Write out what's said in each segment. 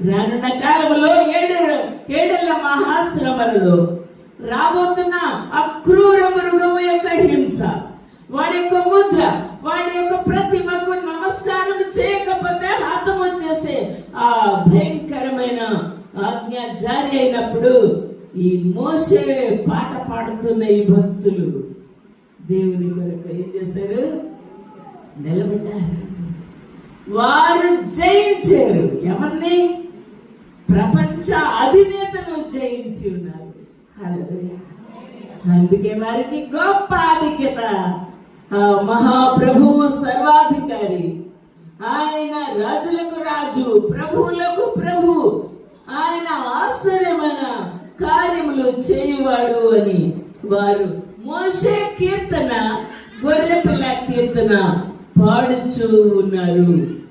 రానున్న కాలంలో ఏడు ఏడల మహాశ్రమలలో రాబోతున్న అక్రూర మృగము యొక్క హింస వాడి యొక్క ముద్ర వాడి యొక్క ప్రతిమకు నమస్కారం చేయకపోతే హతము చేసే ఆ భయంకరమైన ఆజ్ఞ జారీ అయినప్పుడు ఈ మోసే పాట పాడుతున్న ఈ భక్తులు దేవుని కొరకు ఏం చేశారు? నిలబడ్డారు. వారు జయించారు ఎవరిని? ప్రపంచ అధినేతను జయించి ఉన్నారు. అందుకే వారికి గొప్ప ఆధిక్యత. ఆ మహాప్రభువు సర్వాధికారి. ఆయన రాజులకు రాజు ప్రభువులకు ప్రభు. ఆయన ఆశ్చర్యమైన కార్యములు చేయువాడు అని వారు మోసే కీర్తన గొర్రెపిల్ల కీర్తన పాడుచూ ఉన్నారు.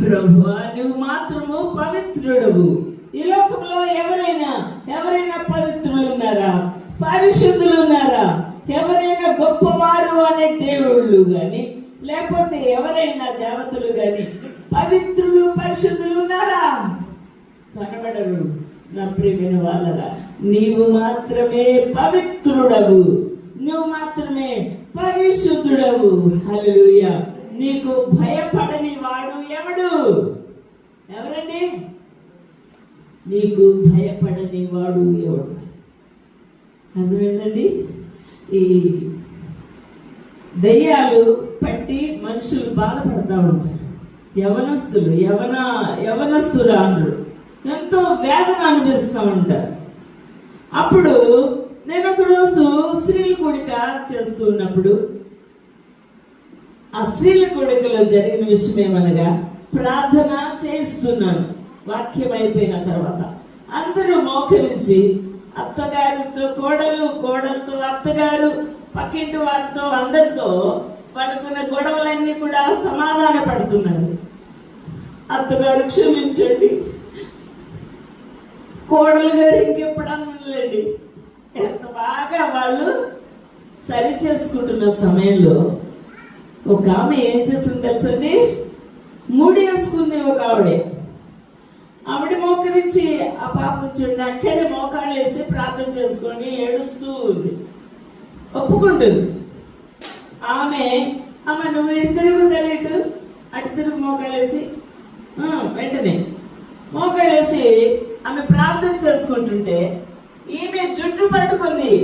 ప్రభు నువ్వు మాత్రము పవిత్రుడవు. ఈ లోకంలో ఎవరైనా ఎవరైనా పవిత్రులు ఉన్నారా పరిశుద్ధులు ఉన్నారా ఎవరైనా గొప్పవారు అనే దేవుళ్ళు గాని లేకపోతే ఎవరైనా దేవతలు గాని పవిత్రులు పరిశుద్ధులు ఉన్నారా కనబడరు నా ప్రియమైన వాళ్ళరా. నీవు మాత్రమే పవిత్రుడవు. నువ్వు మాత్రమే పరిశుద్ధుడవు. హలో నీకు భయపడని వాడు ఎవడు? ఎవరండి? నీకు భయపడని వాడు ఎవడు? అర్థమైందండి? ఈ దయ్యాలు పట్టి మనుషులు బాధపడతా ఉంటారు. యవనస్తులు యవన యవనస్తులు అందరు ఎంతో వేదన అనిపిస్తూ ఉంటారు. అప్పుడు నేను ఒక రోజు కూడిక చేస్తూ అశ్లీల కొడుకులో జరిగిన విషయం ఏమనగా ప్రార్థన చేస్తున్నాను. వాక్యం అయిపోయిన తర్వాత అందరూ మోకరించి అత్తగారితో కోడలు కోడలతో అత్తగారు పక్కింటి వారితో అందరితో వాళ్ళకున్న గొడవలన్నీ కూడా సమాధాన పడుతున్నారు. అత్తగారు క్షమించండి. కోడలు గారు ఇంకెప్పుడన్నాండి ఎంత బాగా వాళ్ళు సరి చేసుకుంటున్న సమయంలో ఒక ఆమె ఏం చేసింది తెలుసండి? ముడి వేసుకుంది ఒక ఆవిడే. ఆవిడ మోకరించి ఆ పాప చూడండి అక్కడే మోకాళ్ళు వేసి ప్రార్థన చేసుకొని ఏడుస్తూ ఉంది. ఒప్పుకుంటుంది. ఆమె ఆమె నువ్వు ఇటు తిరుగు తెలియటు అటు తిరుగు మోకాళ్ళేసి వేసి వెంటనే. మోకాళ్ళేసి ఆమె ప్రార్థన చేసుకుంటుంటే ఈమె జుట్టు పట్టుకుంది.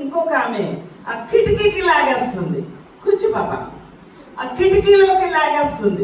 ఇంకొక ఆమె ఆ కిటికీకి లాగేస్తుంది. కూర్చు పాప. ఆ కిటికీలోకి లాగేస్తుంది.